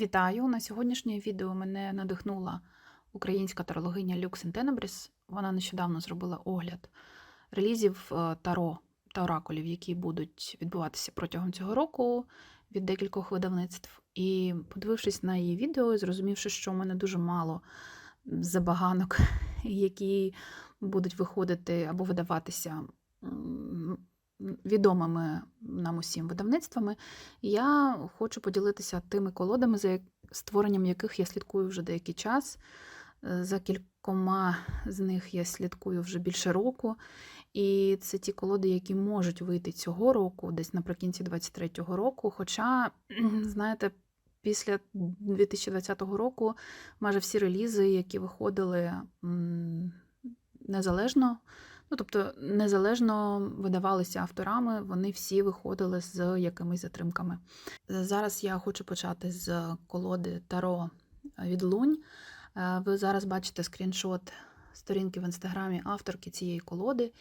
Вітаю! На сьогоднішнє відео мене надихнула українська тарологиня Люкс Тенебріс. Вона нещодавно зробила огляд релізів е, таро та оракулів, які будуть відбуватися протягом цього року від декількох видавництв. І подивившись на її відео, зрозумівши, що у мене дуже мало забаганок, які будуть виходити або видаватися відомими нам усім видавництвами, я хочу поділитися тими колодами, за створенням яких я слідкую вже деякий час. Е, За кількома з них я слідкую вже більше року. І це ті колоди, які можуть вийти цього року, десь наприкінці 23-го року. Хоча, знаєте, після 2020 року майже всі релізи, які виходили незалежно, ну тобто незалежно видавалися авторами, вони всі виходили з якимись затримками. Зараз я хочу почати з колоди Таро від Лунь. Е, Ви зараз бачите скріншот сторінки в інстаграмі авторки цієї колоди.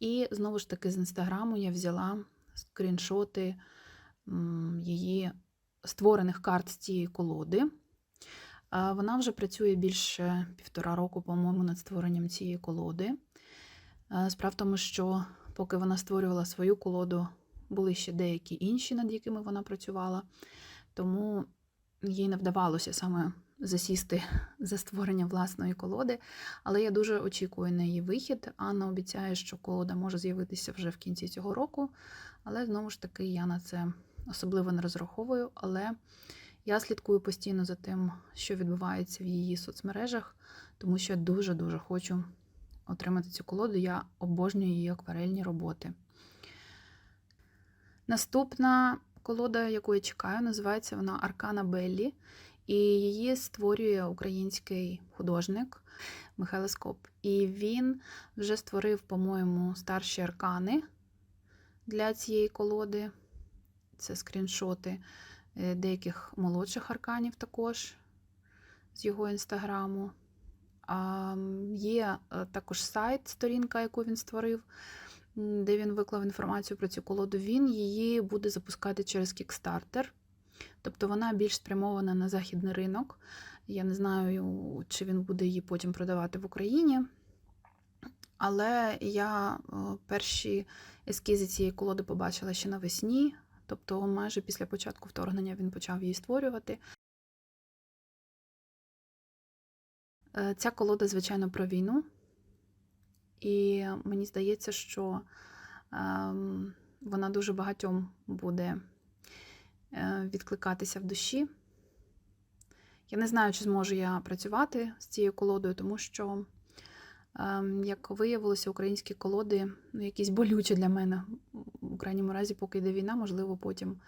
І знову ж таки з інстаграму я взяла скріншоти її створених карт з цієї колоди. Е, Вона вже працює більше півтора року, по-моєму, над створенням цієї колоди. Е, Справа в тому, що поки вона створювала свою колоду, були ще деякі інші, над якими вона працювала, тому їй не вдавалося саме засісти за створення власної колоди. Але я дуже очікую на її вихід. Анна обіцяє, що колода може з'явитися вже в кінці цього року. Але знову ж таки я на це особливо не розраховую. Але я слідкую постійно за тим, що відбувається в її соцмережах, тому що я дуже-дуже хочу отримати цю колоду. Я обожнюю її акварельні роботи. Наступна колода, яку я чекаю, називається вона Аркана Беллі, і її створює український художник Михайло Скоп. І він вже створив, по-моєму, старші аркани для цієї колоди. Це скріншоти е, деяких молодших арканів також з його інстаграму. Є е, також сайт, сторінка, яку він створив, де він виклав інформацію про цю колоду. Він її буде запускати через Kickstarter. Тобто вона більш спрямована на західний ринок. Я не знаю, чи він буде її потім продавати в Україні. Але я е, перші ескізи цієї колоди побачила ще навесні, тобто майже після початку вторгнення він почав її створювати. Ця колода, звичайно, про війну. І мені здається, що ем, вона дуже багатьом буде е, відкликатися в душі. Я не знаю, чи зможу я працювати з цією колодою, тому що, ем, як виявилося, українські колоди ну, якісь болючі для мене. У крайньому разі, поки йде війна, можливо, потім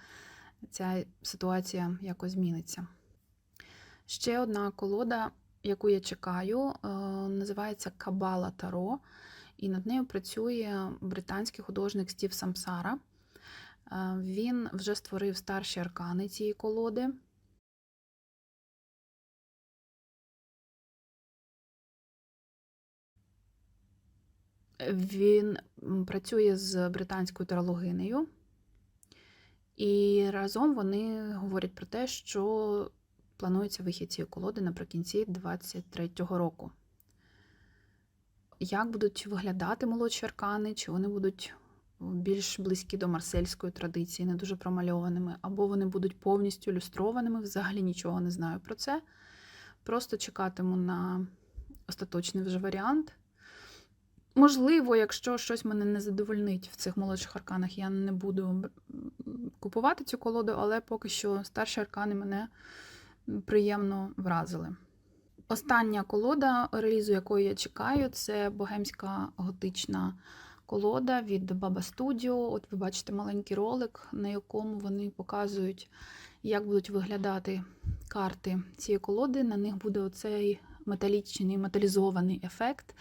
ця ситуація якось зміниться. Ще одна колода, яку я чекаю, е, називається Кабала Таро, і над нею працює британський художник Стів Самсара. Е, Він вже створив старші аркани цієї колоди. Він працює з британською тарологинею, і разом вони говорять про те, що планується вихід цієї колоди наприкінці 2023 року. Як будуть виглядати молодші аркани, чи вони будуть більш близькі до марсельської традиції, не дуже промальованими, або вони будуть повністю ілюстрованими, взагалі нічого не знаю про це. Просто чекатиму на остаточний вже варіант. Можливо, якщо щось мене не задовольнить в цих молодших арканах, я не буду купувати цю колоду, але поки що старші аркани мене приємно вразили. Остання колода, релізу якої я чекаю, це богемська готична колода від Baba Studio. От ви бачите маленький ролик, на якому вони показують, як будуть виглядати карти цієї колоди. На них буде оцей металічний, металізований ефект,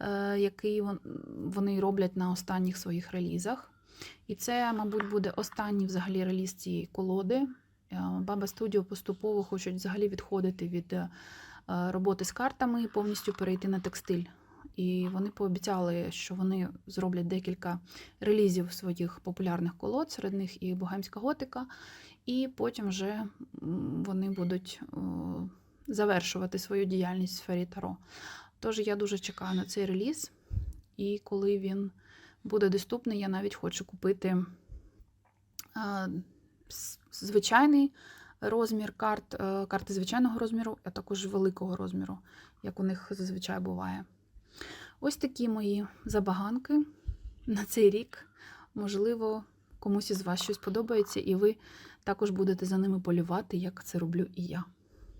е, який вони роблять на останніх своїх релізах. І це, мабуть, буде останній взагалі реліз цієї колоди. Баба Studio поступово хочуть взагалі відходити від е, роботи з картами і повністю перейти на текстиль. І вони пообіцяли, що вони зроблять декілька релізів своїх популярних колод, серед них і богемська готика, і потім вже вони будуть завершувати свою діяльність в сфері Таро. Тож я дуже чекаю на цей реліз, і коли він буде доступний, я навіть хочу купити звичайний розмір карт, е, карти звичайного розміру, а також великого розміру, як у них зазвичай буває. Ось такі мої забаганки на цей рік. Можливо, комусь із вас щось подобається, і ви також будете за ними полювати, як це роблю і я.